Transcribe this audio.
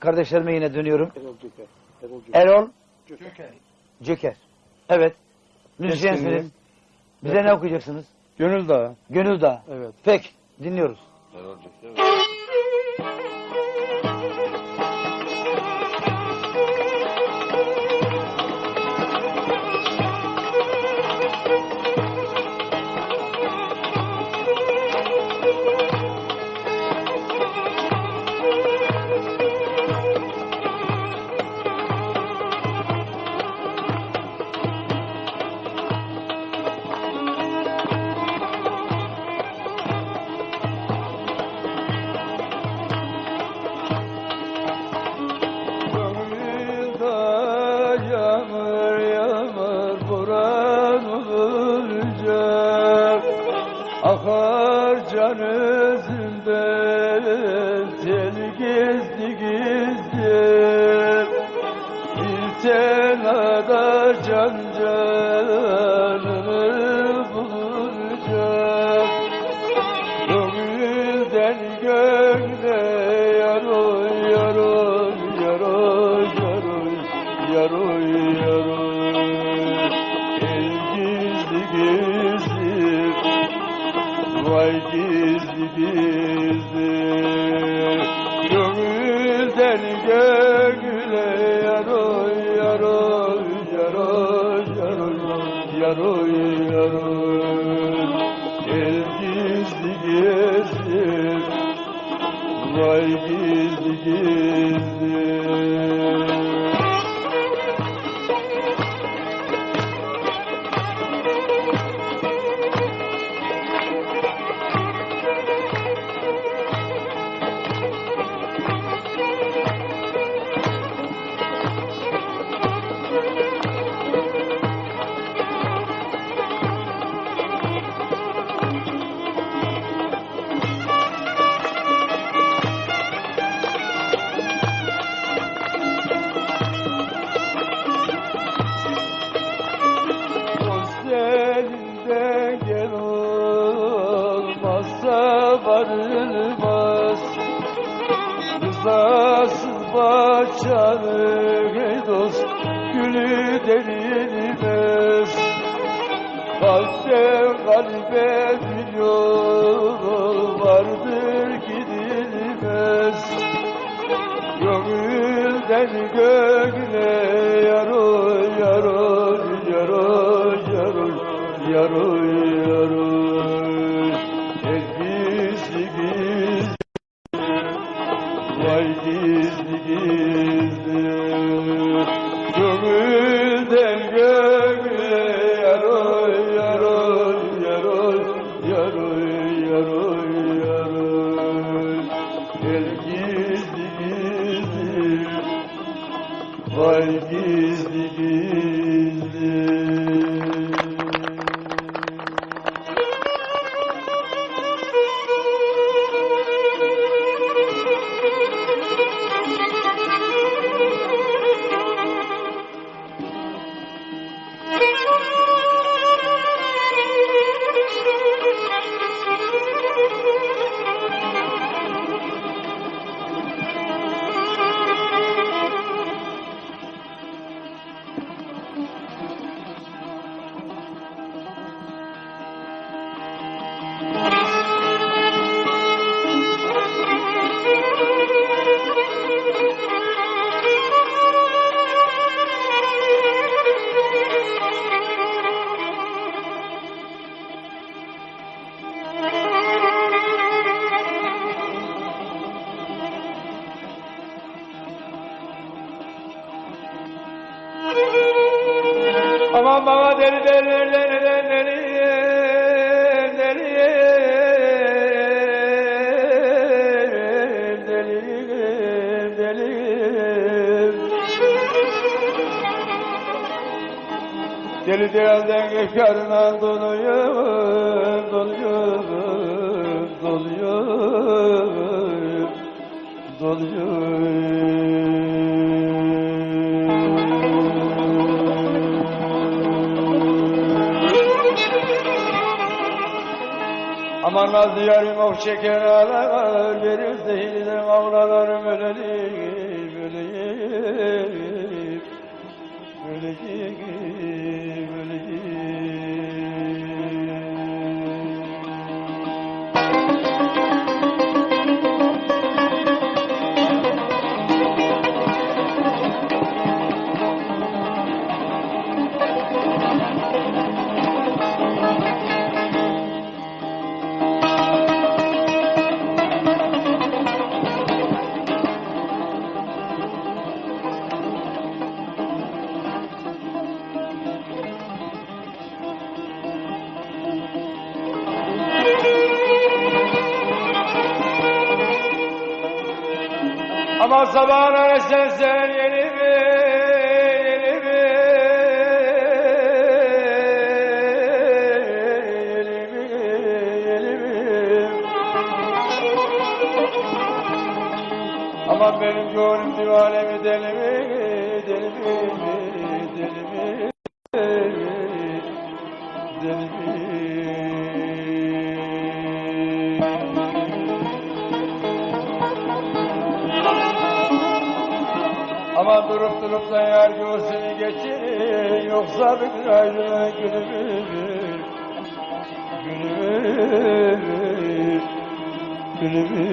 kardeşlerime yine dönüyorum. Erol Göker. Erol. Erol Göker. Cöker. Evet. Müzisyensiniz. Bize ne okuyacaksınız? Gönül Dağı. Gönül Dağı. Evet. Peki dinliyoruz. Gönülde can özümden tel gizli gizli Bir tenada can canını gizli gizli Gönülden gönle yaroy yaroy yaroy yaroy yaroy yaroy El gizli gizli Vay gizli gizli varılmaz Rızasız bahçanın ey dost gülü derilmez Kalpten kalbe bir yol vardır gidilmez. Gönülden gönle yaroy yaroy yaroy yaroy yaroy yaroy Vay gizli gizli Aman bana deli derler deli deli deli deli deli deli Deli derden efkarına doluyorum, doluyorum, doluyorum, doluyorum. Aman diyarım of çeker ağlar, gelir değildim ağlarım öleyim, öleyim, öleyim. Ama sabahına esen sen yeni mi, yeni mi, yeni mi, yeni mi? Aman benim gönlüm divane mi, deli mi, deli mi, deli mi, Ama durup durup da yar göğsünü geçir. Yoksa bir ayrı günümü Günümü Günümü